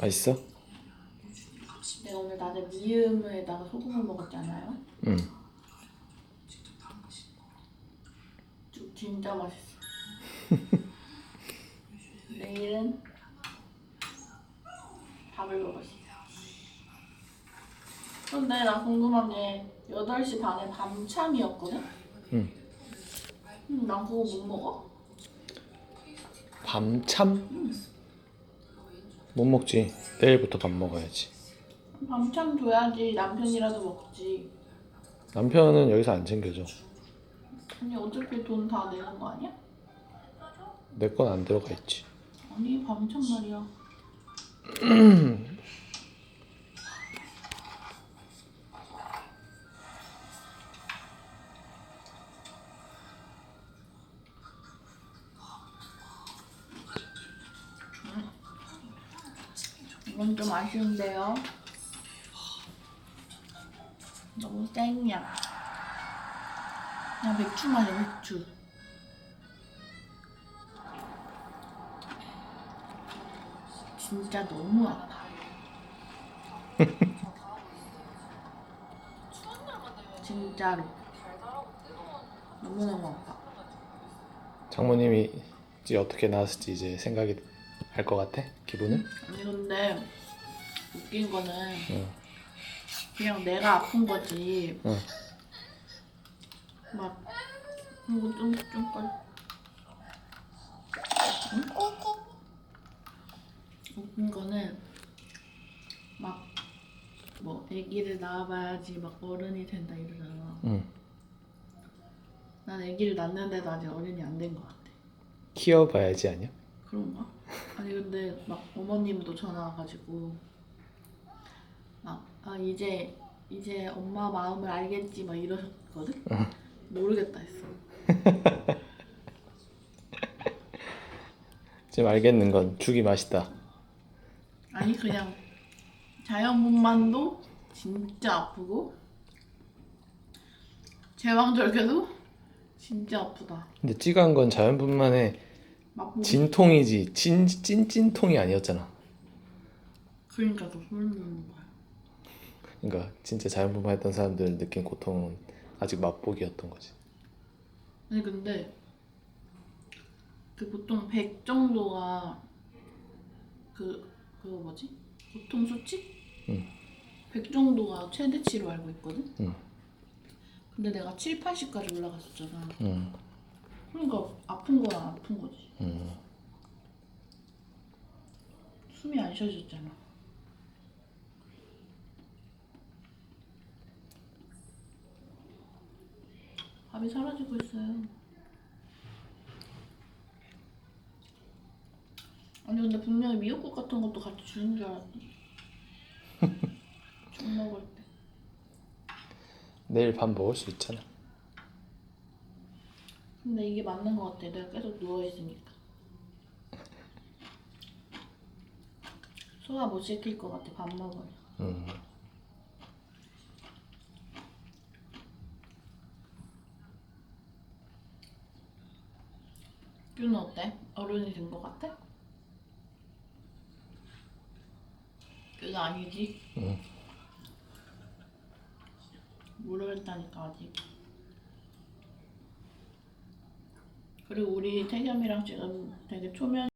맛있어? 내가 오늘 낮에 미음에다가 소금을 먹었잖아요. 응. 죽 진짜 맛있어. 내일은 밥을 먹었어요. 근데 나 궁금한 게 8시 반에 밤참이었거든? 응. 음, 난 그거 못 먹어? 밤참? 못 먹지. 내일부터 밥 먹어야지. 밤참 줘야지 남편이라도 먹지. 남편은 여기서 안 챙겨줘. 아니 어차피 돈 다 내는 거 아니야? 내 건 안 들어가 있지. 아니 밤참 말이야. 이건 좀 아쉬운데요. 너무 생이야. 그냥 맥주 마셔 맥주. 진짜 너무 아파. 진짜로. 너무너무 아파. 장모님이 이제 어떻게 나왔을지 이제 생각이 할것 같아? 기분은? 아니 근데 웃긴 거는 응. 그냥 내가 아픈 거지. 응. 막 이거 좀좀 걸. 응? 웃긴 거는 막 뭐 아기를 낳아봐야지 막 어른이 된다 이러잖아. 응. 난 아기를 낳는데도 아직 어른이 안 된 것 같아. 키워봐야지 아니야? 그런가? 아니 근데 막 어머님도 전화 와가지고 막 아 이제 이제 엄마 마음을 알겠지 막 이러셨거든. 모르겠다 했어. 지금 알겠는 건 죽이 맛있다. 아니 그냥 자연분만도 진짜 아프고 제왕절개도 진짜 아프다. 근데 찌간 건 자연분만의 막 진통이지 찐 찐찐통이 아니었잖아. 그러니까 더 소름 돋는 거야. 그러니까 진짜 자연분만했던 사람들 느낀 고통은 아직 맛보기였던 거지. 아니 근데 그 보통 100 정도가 그 그거 뭐지? 보통 수치? 응. 100 정도가 최대치로 알고 있거든. 응. 근데 내가 7, 80까지 올라갔었잖아. 응. 그러니까 아픈 건 아픈 거지. 응. 숨이 안 쉬어졌잖아. 밥이 사라지고 있어요. 아니 근데 분명히 미역국 같은 것도 같이 주는 줄 알았지. 죽 먹을 때. 내일 밥 먹을 수 있잖아. 근데 이게 맞는 것 같아. 내가 계속 누워 있으니까. 소화 못 시킬 것 같아. 밥 먹으면. 응. 규는 어때? 어른이 된 것 같아? 그게 아니지? 응. 모르겠다니까 아직 그리고 우리 태겸이랑 지금 되게 초면